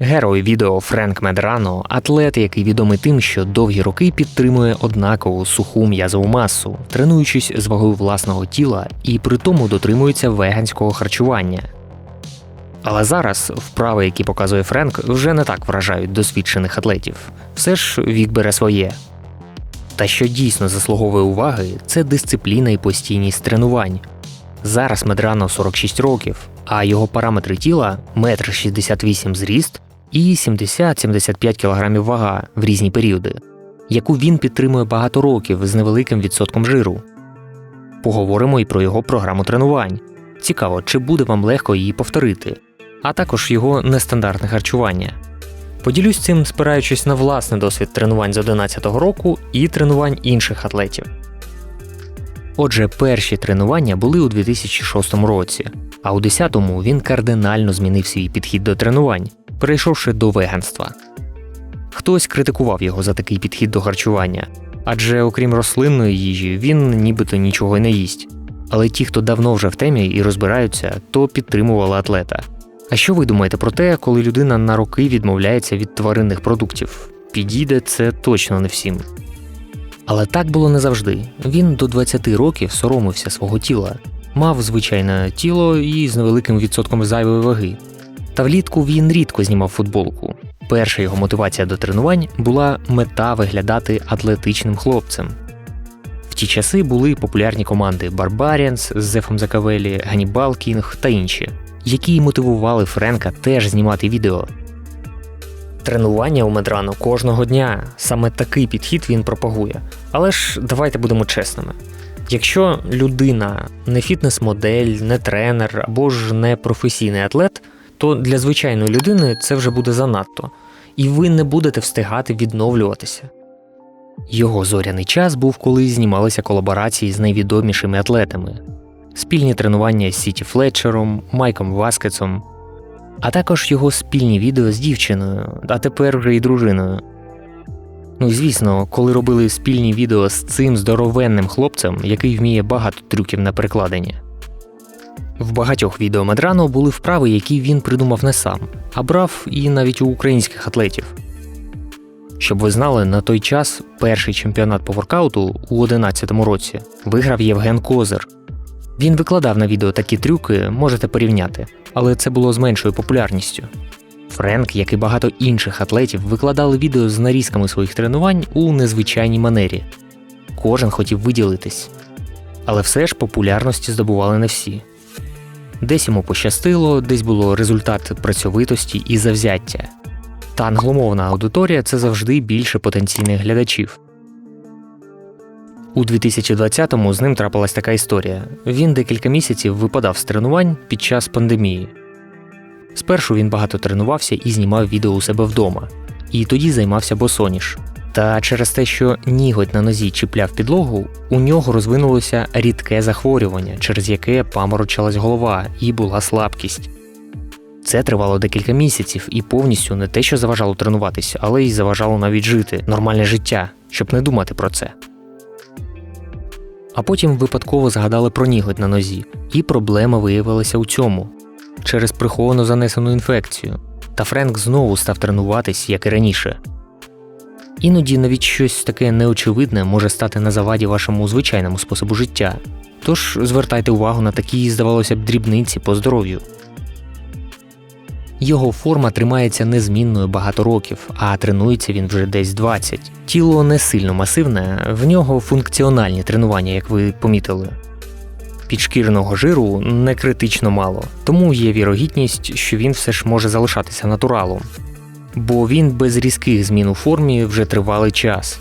Герой відео Френк Медрано атлет, який відомий тим, що довгі роки підтримує однакову суху м'язову масу, тренуючись з вагою власного тіла і при тому дотримується веганського харчування. Але зараз вправи, які показує Френк, вже не так вражають досвідчених атлетів. Все ж вік бере своє. Та що дійсно заслуговує уваги, це дисципліна і постійність тренувань. Зараз Медрано 46 років, а його параметри тіла 1,68 м зріст і 70-75 кг вага в різні періоди, яку він підтримує багато років з невеликим відсотком жиру. Поговоримо і про його програму тренувань. Цікаво, чи буде вам легко її повторити, а також його нестандартне харчування. Поділюсь цим, спираючись на власний досвід тренувань з 11-го року і тренувань інших атлетів. Отже, перші тренування були у 2006 році, а у 10-му він кардинально змінив свій підхід до тренувань, перейшовши до веганства. Хтось критикував його за такий підхід до харчування, адже окрім рослинної їжі, він нібито нічого не їсть. Але ті, хто давно вже в темі і розбираються, то підтримували атлета. А що ви думаєте про те, коли людина на роки відмовляється від тваринних продуктів? Підійде це точно не всім. Але так було не завжди. Він до 20 років соромився свого тіла, мав звичайне тіло і з невеликим відсотком зайвої ваги. Та влітку він рідко знімав футболку. Перша його мотивація до тренувань була мета виглядати атлетичним хлопцем. В ті часи були популярні команди Barbarians з Зефом Закавелі, Ганнібал Кінг та інші, які мотивували Френка теж знімати відео. Тренування у Медрано кожного дня. Саме такий підхід він пропагує. Але ж давайте будемо чесними. Якщо людина не фітнес-модель, не тренер або ж не професійний атлет, то для звичайної людини це вже буде занадто, і ви не будете встигати відновлюватися. Його зоряний час був, коли знімалися колаборації з найвідомішими атлетами, спільні тренування з Сіті Флетчером, Майком Васкетсом, а також його спільні відео з дівчиною, а тепер вже і дружиною. Ну звісно, коли робили спільні відео з цим здоровенним хлопцем, який вміє багато трюків на перекладині. В багатьох відео Медрано були вправи, які він придумав не сам, а брав і навіть у українських атлетів. Щоб ви знали, на той час перший чемпіонат по воркауту у 2011 році виграв Євген Козир. Він викладав на відео такі трюки, можете порівняти, але це було з меншою популярністю. Френк, як і багато інших атлетів, викладали відео з нарізками своїх тренувань у незвичайній манері. Кожен хотів виділитись. Але все ж популярності здобували не всі. Десь йому пощастило, десь було результат працьовитості і завзяття. Та англомовна аудиторія це завжди більше потенційних глядачів. У 2020-му з ним трапилась така історія. Він декілька місяців випадав з тренувань під час пандемії. Спершу він багато тренувався і знімав відео у себе вдома, і тоді займався босоніж. Та через те, що ніготь на нозі чіпляв підлогу, у нього розвинулося рідке захворювання, через яке паморочилась голова і була слабкість. Це тривало декілька місяців і повністю не те, що заважало тренуватися, але й заважало навіть жити нормальне життя, щоб не думати про це. А потім випадково згадали про ніготь на нозі, і проблема виявилася у цьому через приховану занесену інфекцію. Та Френк знову став тренуватись, як і раніше. Іноді навіть щось таке неочевидне може стати на заваді вашому звичайному способу життя. Тож звертайте увагу на такі, здавалося б, дрібниці по здоров'ю. Його форма тримається незмінною багато років, а тренується він вже десь 20. Тіло не сильно масивне, в нього функціональні тренування, як ви помітили. Підшкірного жиру не критично мало, тому є вірогідність, що він все ж може залишатися натуралом. Бо він без різких змін у формі вже тривалий час.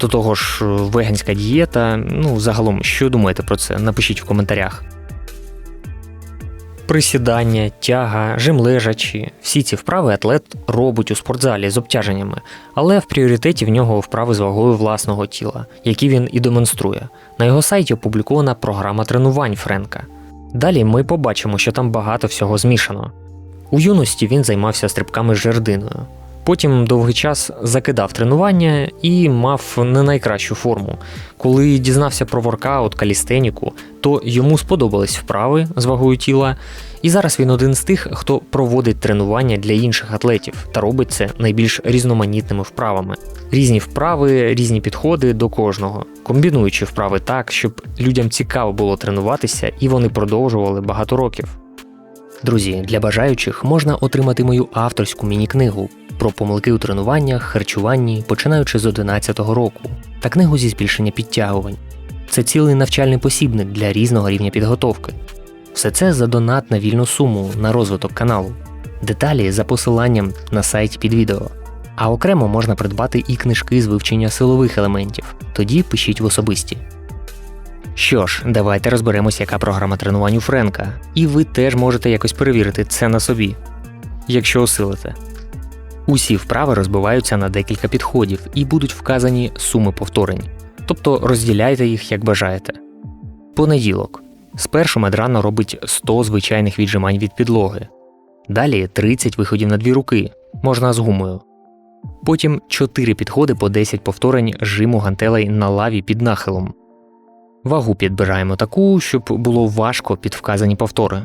До того ж, веганська дієта, ну загалом, що думаєте про це? Напишіть в коментарях. Присідання, тяга, жим лежачі всі ці вправи атлет робить у спортзалі з обтяженнями, але в пріоритеті в нього вправи з вагою власного тіла, які він і демонструє. На його сайті опублікована програма тренувань Френка. Далі ми побачимо, що там багато всього змішано. У юності він займався стрибками з жердиною. Потім довгий час закидав тренування і мав не найкращу форму. Коли дізнався про воркаут калістеніку, то йому сподобались вправи з вагою тіла, і зараз він один з тих, хто проводить тренування для інших атлетів та робить це найбільш різноманітними вправами. Різні вправи, різні підходи до кожного, комбінуючи вправи так, щоб людям цікаво було тренуватися і вони продовжували багато років. Друзі, для бажаючих можна отримати мою авторську міні-книгу про помилки у тренуваннях, харчуванні, починаючи з 11-го року, та книгу зі збільшення підтягувань. Це цілий навчальний посібник для різного рівня підготовки. Все це за донат на вільну суму на розвиток каналу. Деталі за посиланням на сайті під відео. А окремо можна придбати і книжки з вивчення силових елементів. Тоді пишіть в особисті. Що ж, давайте розберемось, яка програма тренувань у Френка, і ви теж можете якось перевірити це на собі, якщо осилите. Усі вправи розбиваються на декілька підходів і будуть вказані суми повторень, тобто розділяйте їх як бажаєте. Понеділок. Спершу Медрано робить 100 звичайних віджимань від підлоги, далі 30 виходів на дві руки, можна з гумою. Потім 4 підходи по 10 повторень жиму гантелей на лаві під нахилом. Вагу підбираємо таку, щоб було важко під вказані повтори.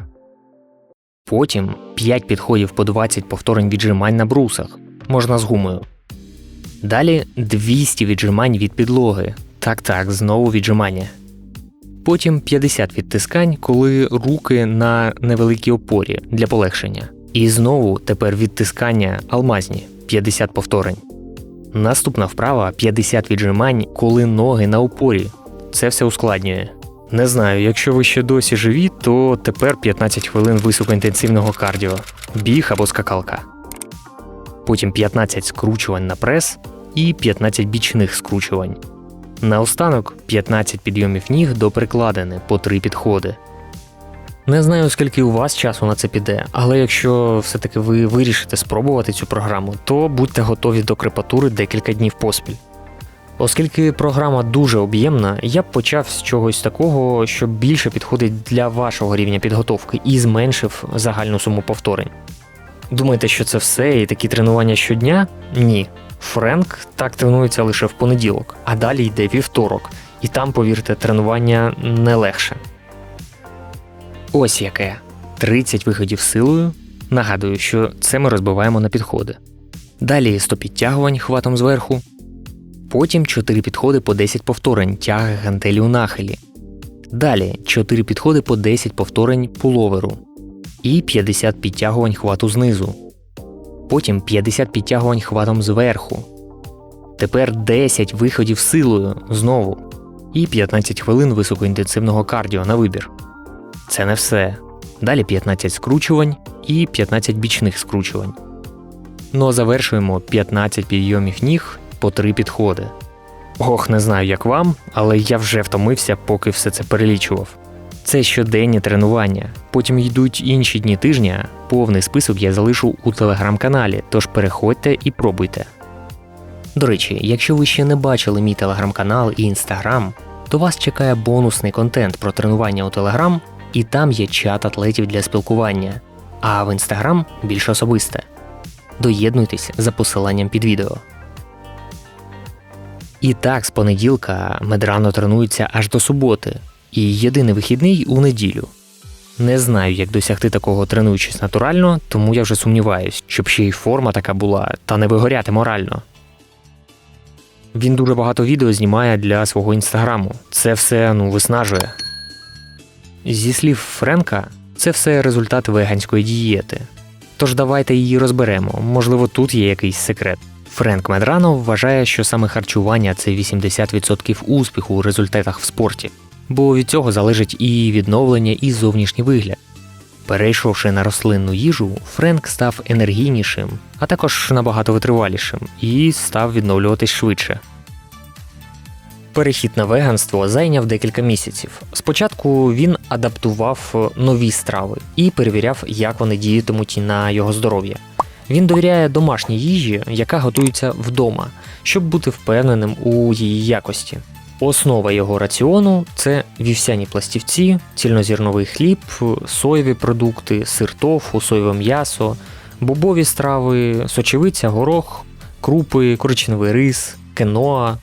Потім 5 підходів по 20 повторень віджимань на брусах, можна з гумою. Далі 200 віджимань від підлоги. Так так, знову віджимання. Потім 50 відтискань, коли руки на невеликій опорі для полегшення. І знову тепер відтискання алмазні 50 повторень. Наступна вправа 50 віджимань, коли ноги на опорі. Це все ускладнює. Не знаю, якщо ви ще досі живі, то тепер 15 хвилин високоінтенсивного кардіо, біг або скакалка. Потім 15 скручувань на прес і 15 бічних скручувань. Наостанок 15 підйомів ніг до прикладини по 3 підходи. Не знаю, скільки у вас часу на це піде, але якщо все-таки ви вирішите спробувати цю програму, то будьте готові до крепатури декілька днів поспіль. Оскільки програма дуже об'ємна, я б почав з чогось такого, що більше підходить для вашого рівня підготовки і зменшив загальну суму повторень. Думаєте, що це все і такі тренування щодня? Ні. Френк так тренується лише в понеділок, а далі йде вівторок, і там, повірте, тренування не легше. Ось яке. 30 виходів силою. Нагадую, що це ми розбиваємо на підходи. Далі 100 підтягувань хватом зверху. Потім 4 підходи по 10 повторень тяги гантелі у нахилі. Далі 4 підходи по 10 повторень пуловеру. І 50 підтягувань хвату знизу. Потім 50 підтягувань хватом зверху. Тепер 10 виходів силою знову. І 15 хвилин високоінтенсивного кардіо на вибір. Це не все. Далі 15 скручувань і 15 бічних скручувань. Ну а завершуємо 15 підйомів ніг по 3 підходи. Ох, не знаю, як вам, але я вже втомився, поки все це перелічував. Це щоденні тренування. Потім йдуть інші дні тижня. Повний список я залишу у телеграм-каналі, тож переходьте і пробуйте. До речі, якщо ви ще не бачили мій телеграм-канал і інстаграм, то вас чекає бонусний контент про тренування у телеграм, і там є чат атлетів для спілкування. А в інстаграм більш особисте. Доєднуйтесь за посиланням під відео. І так, з понеділка Медрано тренується аж до суботи, і єдиний вихідний у неділю. Не знаю, як досягти такого тренуючись натурально, тому я вже сумніваюсь, щоб ще й форма така була, та не вигоряти морально. Він дуже багато відео знімає для свого інстаграму. Це все ну виснажує. Зі слів Френка, це все результат веганської дієти. Тож давайте її розберемо, можливо, тут є якийсь секрет. Френк Медрано вважає, що саме харчування це 80% успіху у результатах в спорті, бо від цього залежить і відновлення, і зовнішній вигляд. Перейшовши на рослинну їжу, Френк став енергійнішим, а також набагато витривалішим і став відновлюватись швидше. Перехід на веганство зайняв декілька місяців. Спочатку він адаптував нові страви і перевіряв, як вони діятимуть на його здоров'я. Він довіряє домашній їжі, яка готується вдома, щоб бути впевненим у її якості. Основа його раціону це вівсяні пластівці, цільнозірновий хліб, соєві продукти, сир тофу, соєве м'ясо, бобові страви, сочевиця, горох, крупи, коричневий рис, кеноа.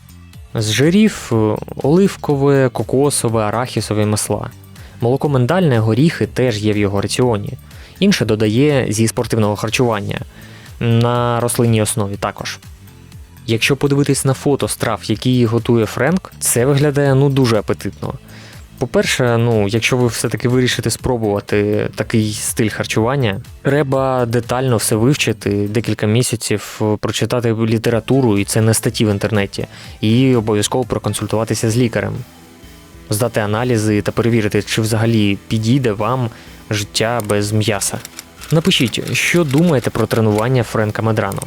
З жирів оливкове, кокосове, арахісове масла. Молоко миндальне, горіхи теж є в його раціоні. Інше додає зі спортивного харчування на рослинній основі також. Якщо подивитись на фото страв, які готує Френк, це виглядає ну дуже апетитно. По-перше, ну, якщо ви все-таки вирішите спробувати такий стиль харчування, треба детально все вивчити, декілька місяців е, прочитати літературу, і це не статті в інтернеті, і обов'язково проконсультуватися з лікарем, здати аналізи та перевірити, чи взагалі підійде вам життя без м'яса. Напишіть, що думаєте про тренування Френка Медрано.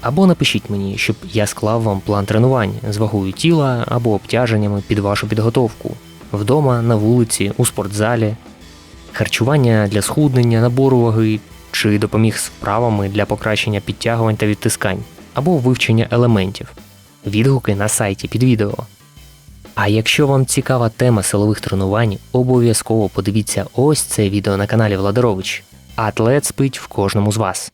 Або напишіть мені, щоб я склав вам план тренувань з вагою тіла або обтяженнями під вашу підготовку вдома, на вулиці, у спортзалі, харчування для схуднення, набору ваги чи допоміг з вправами для покращення підтягувань та відтискань, або вивчення елементів, відгуки на сайті під відео. А якщо вам цікава тема силових тренувань, обов'язково подивіться ось це відео на каналі Владарович. Атлет спить в кожному з вас.